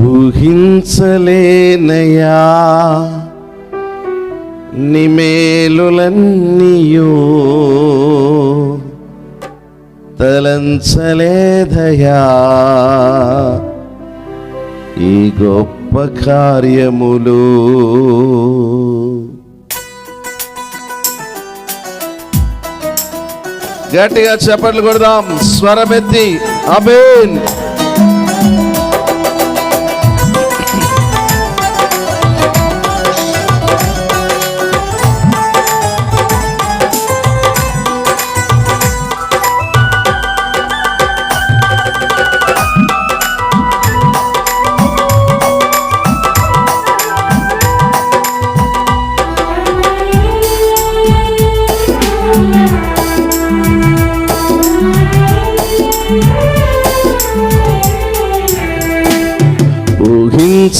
ఊహించలేనయా? నిమేలులన్నీయో? తలంచలేదయా? ఈ గొప్ప కార్యములు? గట్టిగా చప్పట్లు కొడదాం. స్వరమెత్తి. అబేన్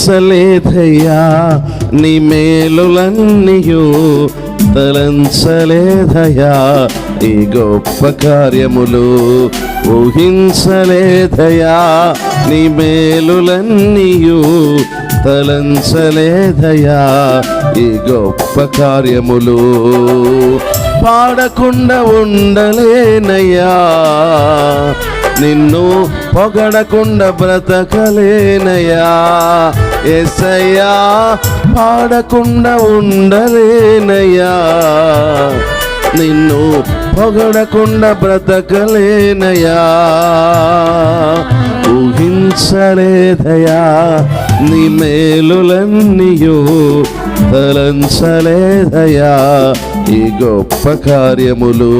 తలంచలేదయ్యా నీ మేలులన్నీయు తలంచలేదయ్యా ఈ గొప్ప కార్యములు ఊహించలేదయ్యా నీ మేలులన్నీయు తలంచలేదయ్యా ఈ గొప్ప కార్యములు పాడకుండా ఉండలేనయ్యా. నిన్ను పొగడకుండా బ్రతకలేనయ్యా. ఎసయ్యా పాడకుండా ఉండలేనయ్యా. నిన్ను పొగడకుండా బ్రతకలేనయ్యా. ఊహించలేదయా నీ మేలులన్నీయో తలంచలేదయా ఈ గొప్ప కార్యములు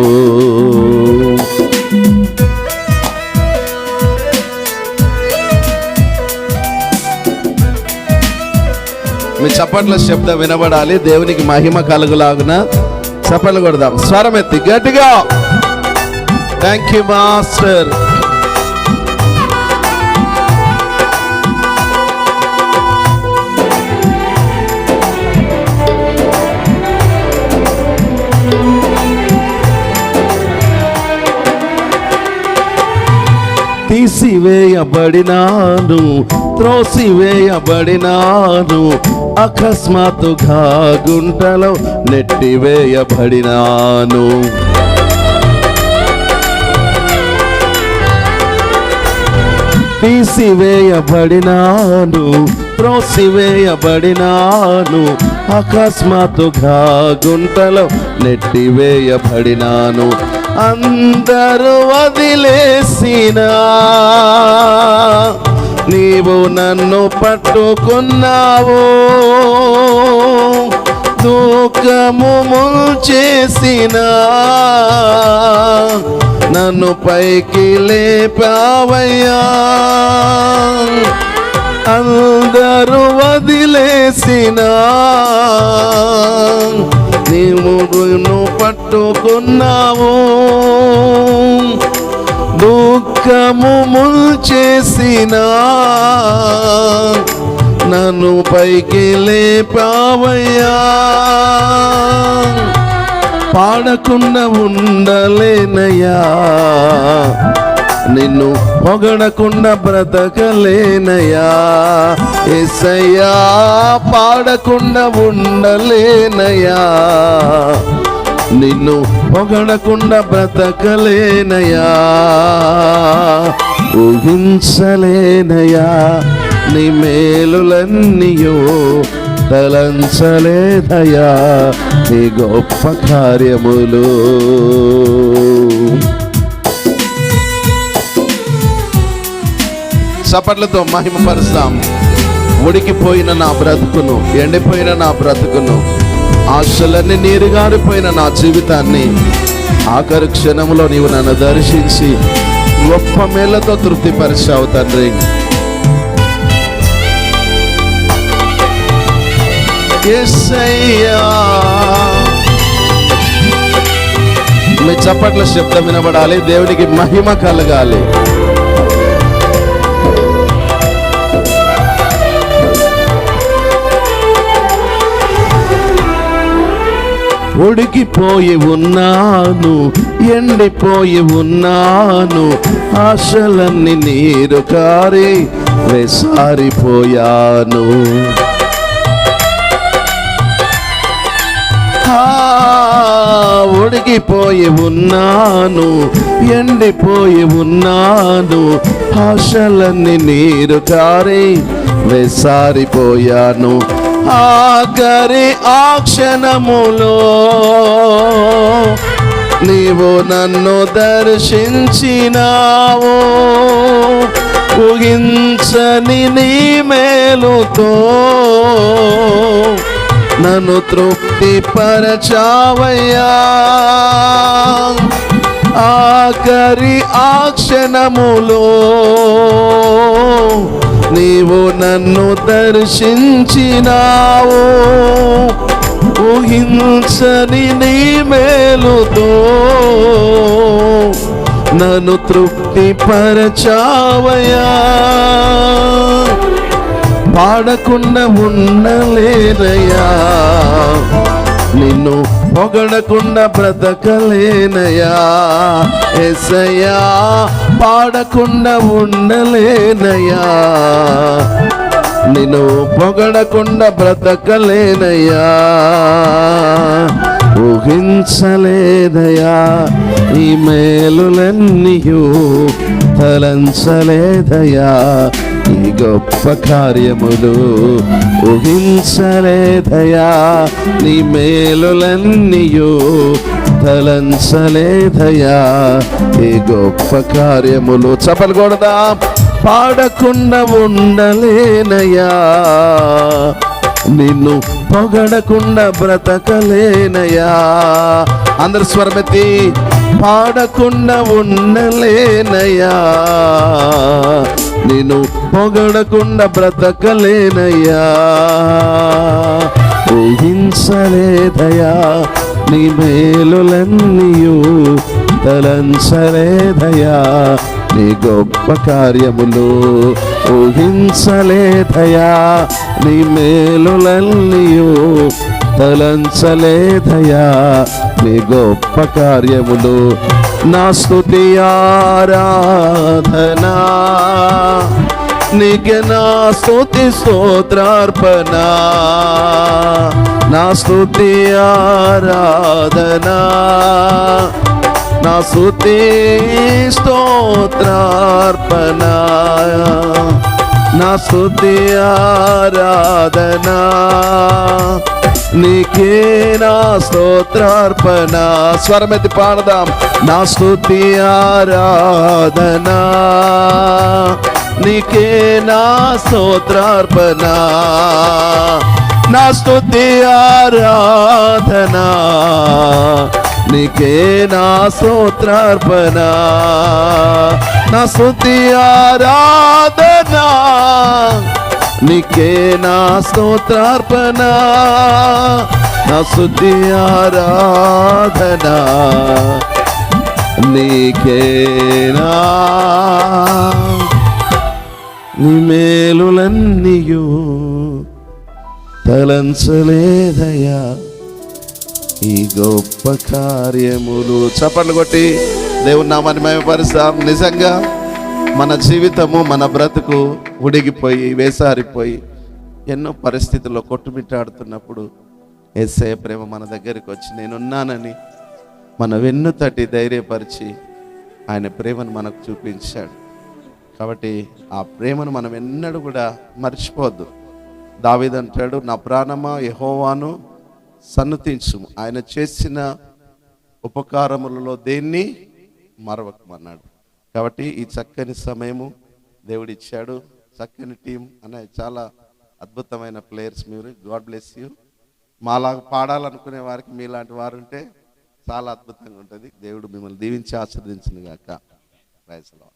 మీ చప్పట్ల శబ్దం వినబడాలి. దేవునికి మహిమ కలుగులాగున చప్పట్లు కొడదాం. స్వరం ఎత్తి గట్టిగా. థ్యాంక్ యూ మాస్టర్ త్రోసివేయబడినాను త్రోసివేయబడినాను అకస్మాత్తుగా గుంటలో నెట్టివేయబడినాను. తీసివేయబడినాను త్రోసివేయబడినాను అకస్మాత్తుగా గుంటలో నెట్టివేయబడినాను. అందరూ వదిలేసినా. నీవు నన్ను పట్టుకున్నావు. దుఃఖము చేసినా నన్ను పైకి లేపావయ్యా. అందరూ వదిలేసినా. నీవు నన్ను పట్టుకున్నావు. దుఃఖము ముల్చేసిన నన్ను పైకి లేపావయ్యా. పాడకుండా ఉండలేనయ్యా. నిన్ను పొగడకుండా బ్రతకలేనయా ఎసయ్యా పాడకుండా ఉండలేనయా నిన్ను పొగడకుండా బ్రతకలేనయా ఊహించలేనయా నీ మేలులన్నీయో తలంచలేదయా నీ గొప్ప కార్యములు. చప్పట్లతో మహిమపరుస్తాం. ఉడికిపోయిన నా బ్రతుకును ఎండిపోయిన నా బ్రతుకును ఆశలన్నీ నీరుగారిపోయిన నా జీవితాన్ని ఆఖరు క్షణంలో నీవు నన్ను దర్శించి గొప్ప మేళ్ళతో తృప్తిపరిచావు తండ్రి. మీ చప్పట్ల శబ్దం వినబడాలి దేవునికి మహిమ కలగాలి. ఒడిగిపోయి ఉన్నాను ఎండిపోయి ఉన్నాను ఆశలన్నీ నీరు కారి వేసారిపోయాను. ఆ, ఉన్నాను ఎండిపోయి ఉన్నాను ఆశలన్నీ నీరు కారి వేసారిపోయాను. ఆఖరి ఆ క్షణములో నీవు నన్ను దర్శించినావు. ఊహించని నీ మేలుతో నన్ను తృప్తి పరచావయ్యా ఆఖరి ఆ క్షణములో నీవు నన్ను దర్శించినావు. ఊహించని నీ మేలుతో నన్ను తృప్తి పరచావయా పాడకుండా ఉండలేదయా నిన్ను పొగడకుండా బ్రతకలేనయా. ఎసయ్యా పాడకుండా ఉండలేనయా. నిన్ను పొగడకుండా బ్రతకలేనయ్యా ఊహించలేదయా ఈ మేలులన్నీయు తలంచలేదయా ఈ గొప్ప కార్యములు ఊహించలేదయా? నీ మేలులన్నీయు తలంచలేదయా ఈ గొప్ప కార్యములు చపలు కొడదా. పాడకుండా ఉండలేనయా? నిన్ను పొగడకుండా బ్రతకలేనయా అందరు స్వరమెత్తి పాడకుండా ఉండలేనయా నిన్ను పొగడకుండా బ్రతకలేనయ్యా. ఊహించలేదయా నీ మేలులన్నీయు తలంచలేదయా నీ గొప్ప కార్యములు ఊహించలేదయా నీ మేలులన్నీయు తలంచలేదయా? నీ గొప్ప కార్యములు నా స్థుతి ఆరాధనా. నీకే నా స్థుతి స్తోత్రార్పణ. నా స్థుతి ఆరాధనా. నా స్తుతి స్తోత్రార్పణ. నా స్తుతి ఆరాధనా. నీకే నా స్తోత్రార్పణ. స్వరమెత్తి పాడదాం. నా స్తుతి ఆరాధనా. నీకే నా స్తోత్రార్పణ. నా స్తుతి ఆరాధనా. నీకే నా సూత్రార్పణ నా శుద్ధి ఆరాధనా. నీకే నా స్తోత్రార్పణ? నా శుద్ధి ఆరాధనా. నీకేనా? నీ మేలులన్నీయు తలంచలేదయా ఈ గొప్ప కార్యములు చప్పట్లు కొట్టి దేవుని నామాన్ని మేమపరుస్తాం నిజంగా మన జీవితము మన బ్రతుకు ఉడిగిపోయి వేసారిపోయి ఎన్నో పరిస్థితుల్లో కొట్టుమిట్టాడుతున్నప్పుడు ఎస్ఐ ప్రేమ మన దగ్గరికి వచ్చి నేనున్నానని మన వెన్ను తట్టి ధైర్యపరిచి ఆయన ప్రేమను మనకు చూపించాడు. కాబట్టి ఆ ప్రేమను మనం ఎన్నడూ కూడా మర్చిపోవద్దు. దావిదంటాడు నా ప్రాణమా యహోవాను సన్నతించు ఆయన చేసిన ఉపకారములలో దేన్ని? మరవకమన్నాడు. కాబట్టి ఈ చక్కని సమయము దేవుడు ఇచ్చాడు చక్కని టీం అనే చాలా అద్భుతమైన ప్లేయర్స్ మీరు. God bless you. మాలాగా పాడాలనుకునే వారికి మీలాంటి వారు ఉంటే చాలా అద్భుతంగా ఉంటుంది. దేవుడు మిమ్మల్ని దీవించి ఆస్వాదించిన గాక. రైస్లో